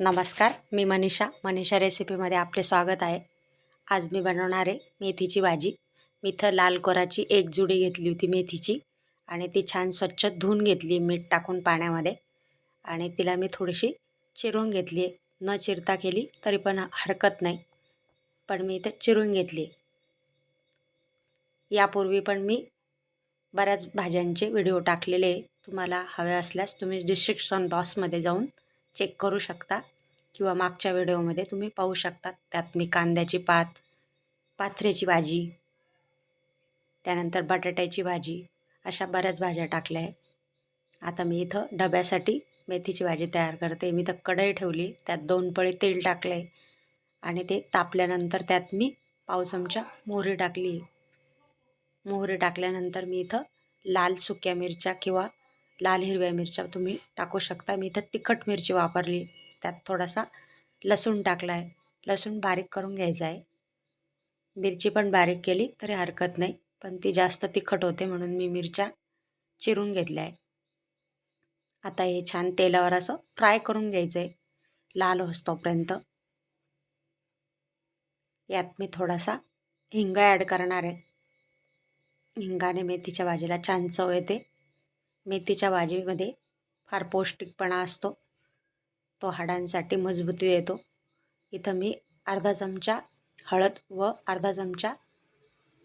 नमस्कार मी मनीषा. मनीषा रेसिपीमध्ये आपले स्वागत आहे. आज मी बनवणार आहे मेथीची भाजी. मी इथं लाल कोराची एक जुडी घेतली होती मेथीची आणि ती छान स्वच्छ धुवून घेतली मीठ टाकून पाण्यामध्ये. आणि तिला मी थोडीशी चिरून घेतली आहे. न चिरता केली तरी पण हरकत नाही. पण मी इथं चिरून घेतली यापूर्वी पण मी बऱ्याच भाज्यांचे व्हिडिओ टाकलेले तुम्हाला हवे असल्यास तुम्ही डिस्क्रिप्शन बॉक्समध्ये जाऊन चेक करू शकता किंवा मागच्या व्हिडिओमध्ये तुम्ही पाहू शकता. त्यात मी कांद्याची पात पाथऱ्याची भाजी त्यानंतर बटाट्याची भाजी अशा बऱ्याच भाज्या टाकल्या आहे आता मी इथं डब्यासाठी मेथीची भाजी तयार करते. मी तर कढई ठेवली त्यात दोन पळी तेल टाकलं आहे आणि ते तापल्यानंतर त्यात मी पाव चमचा मोहरी टाकली. मोहरी टाकल्यानंतर मी इथं लाल सुक्या मिरच्या किंवा लाल हिरव्या मिरच्या तुम्ही टाकू शकता. मी इथं तिखट मिरची वापरली. त्यात थोडासा लसूण टाकला आहे लसूण बारीक करून घ्यायचा आहे. मिरची पण बारीक केली तरी हरकत नाही. पण ती जास्त तिखट होते म्हणून मी मिरच्या चिरून घेतल्या आहे आता हे छान तेलावर असं फ्राय करून घ्यायचं आहे लाल होस्तोपर्यंत. यात मी थोडासा हिंग ॲड करणार आहे. हिंगाने मेथीच्या भाजीला छान चव येते. मेथीच्या भाजीमध्ये फार पौष्टिकपणा असतो. तो हाडांसाठी मजबूती देतो. इथं मी अर्धा चमचा हळद व अर्धा चमचा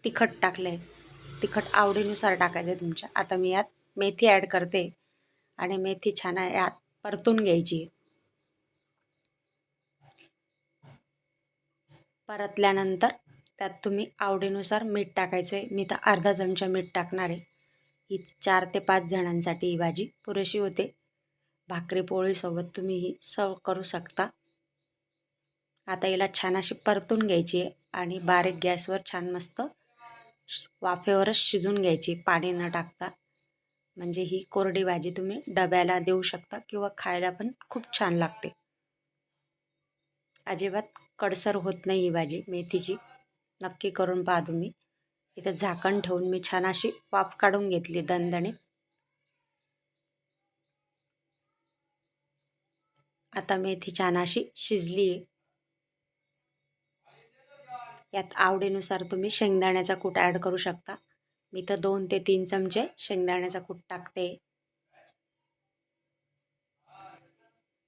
तिखट टाकलं आहे तिखट आवडीनुसार टाकायचं आहे तुमच्या. आता मी यात मेथी ॲड करते आणि मेथी छान यात परतून घ्यायची. परतल्यानंतर त्यात तुम्ही आवडीनुसार मीठ टाकायचं आहे मी तर अर्धा चमचा मीठ टाकणार आहे. ही चार ते पाच जणांसाठी ही भाजी पुरेशी होते. भाकरी पोळीसोबत तुम्ही ही सर्व करू शकता. आता हिला छान अशी परतून घ्यायची आहे आणि बारीक गॅसवर छान मस्त वाफेवरच शिजून घ्यायची पाणी न टाकता. म्हणजे ही कोरडी भाजी तुम्ही डब्याला देऊ शकता किंवा खायला पण खूप छान लागते. अजिबात कडसर होत नाही ही भाजी मेथीची. नक्की करून पहा तुम्ही. इथं झाकण ठेवून मी छान अशी वाफ काढून घेतली दणदणीत. आता मेथी छान अशी शिजली. आहे यात आवडीनुसार तुम्ही शेंगदाण्याचा कूट ॲड करू शकता. मी तर दोन ते तीन चमचे शेंगदाण्याचा कूट टाकते.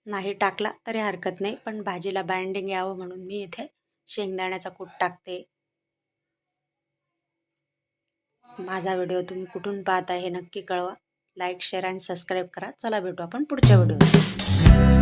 नाही टाकला तरी हरकत नाही पण भाजीला बाइंडिंग यावं म्हणून मी इथे शेंगदाण्याचा कूट टाकते. माझा व्हिडिओ तुम्ही कुठून पाहता हे नक्की कळवा. लाईक शेअर आणि सबस्क्राईब करा. चला भेटू आपण पुढच्या व्हिडिओ